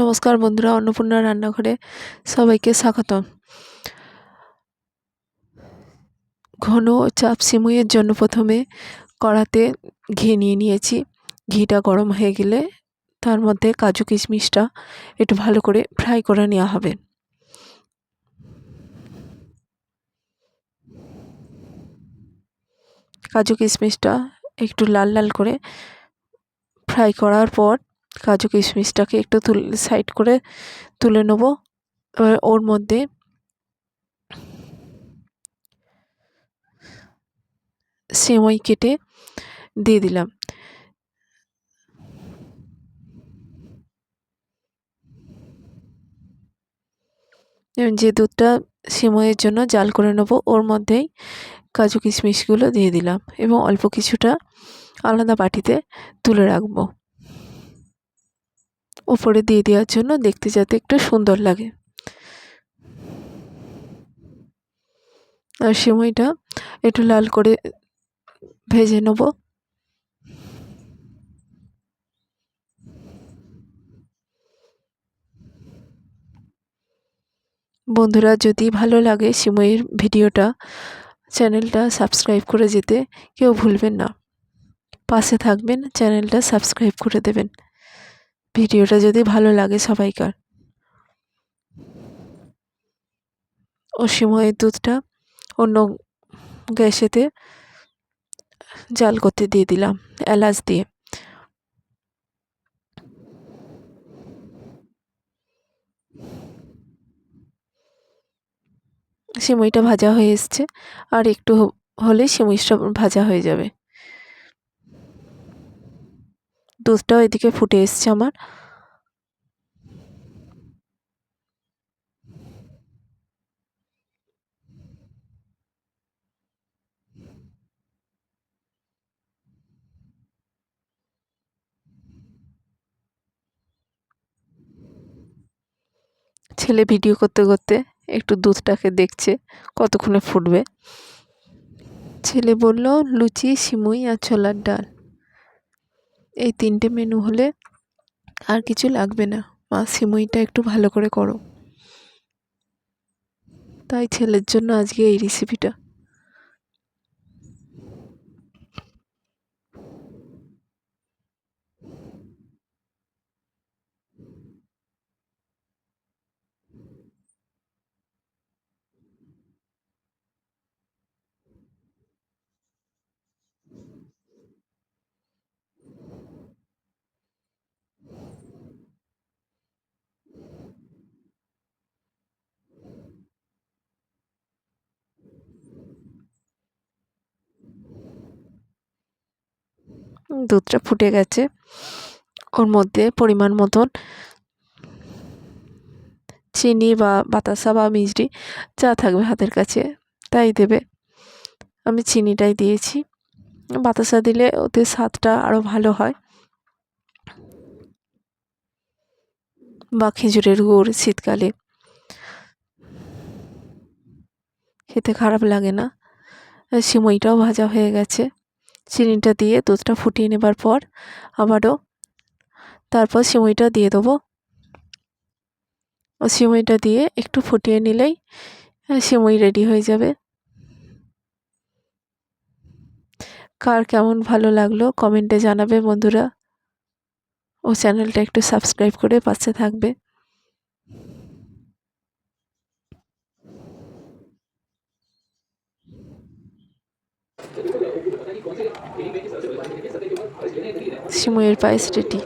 নমস্কার বন্ধুরা, অন্নপূর্ণা রান্নাঘরে সবাইকে স্বাগতম। ঘন চাপ সিমুইয়ের জন্য প্রথমে কড়াতে ঘি নিয়ে নিয়েছি। ঘিটা গরম হয়ে গেলে তার মধ্যে কাজু কিশমিশটা একটু ভালো করে ফ্রাই করে নেওয়া হবে। কাজু কিশমিশটা একটু লাল লাল করে ফ্রাই করার পর কাজু কিশমিশটাকে একটু তুলে সাইড করে তুলে নেব। এবার ওর মধ্যে সেমই কেটে দিয়ে দিলাম। যে দুধটা সিমইয়ের জন্য জাল করে নেব, ওর মধ্যেই কাজু কিশমিশগুলো দিয়ে দিলাম এবং অল্প কিছুটা আলাদা বাটিতে তুলে রাখব। উপরে দিয়ে দেওয়ার জন্য দেখতে যাতে একটু সুন্দর লাগে। আর সিমইটা একটু লাল করে ভেজে নেব। বন্ধুরা, যদি ভালো লাগে সিমইয়ের ভিডিওটা, চ্যানেলটা সাবস্ক্রাইব করে যেতে কেউ ভুলবেন না। পাশে থাকবেন, চ্যানেলটা সাবস্ক্রাইব করে দেবেন। ভিডিওটা যদি ভালো লাগে সবাইকার। ও সিময়ের দুধটা অন্য গ্যাসেতে জাল করতে দিয়ে দিলাম, এলাচ দিয়ে। সিমইটা ভাজা হয়ে এসছে, আর একটু হলেই সিমইটা ভাজা হয়ে যাবে। দুধটাও এদিকে ফুটে এসছে আমার। ছেলে ভিডিও করতে করতে একটু দুধটাকে দেখছে, কতক্ষণে ফুটবে। ছেলে বলল, লুচি, সিমুই আর ছোলার ডাল। এই তিনটে মেনু হলে আর কিছু লাগবে না। মা, সিমুইটা একটু ভালো করে করো। তাই ছেলের জন্য আজকে এই রেসিপিটা দুধটা ফুটে গেছে। ওর মধ্যে পরিমাণ মতন চিনি বা বাতাসা বা মিষ্টি যা থাকবে হাতের কাছে, তাই দেবে। আমি চিনিটাই দিয়েছি। বাতাসা দিলে ওতে স্বাদটা আরও ভালো হয়। বা খেজুরের গুড় শীতকালে। খেতে খারাপ লাগে না। সিমইটাও ভাজা হয়ে গেছে। চিনিটা দিয়ে দুধটা ফুটিয়ে নেবার পর আবারও তারপর সিমুইটা দিয়ে দেবো। ও সিমইটা দিয়ে একটু ফুটিয়ে নিলেই সিমুই রেডি হয়ে যাবে। কার কেমন ভালো লাগল কমেন্টে জানাবে বন্ধুরা। ও চ্যানেলটা একটু সাবস্ক্রাইব করে পাশে থাকবে। সিমইয়ের পায়েস রেডি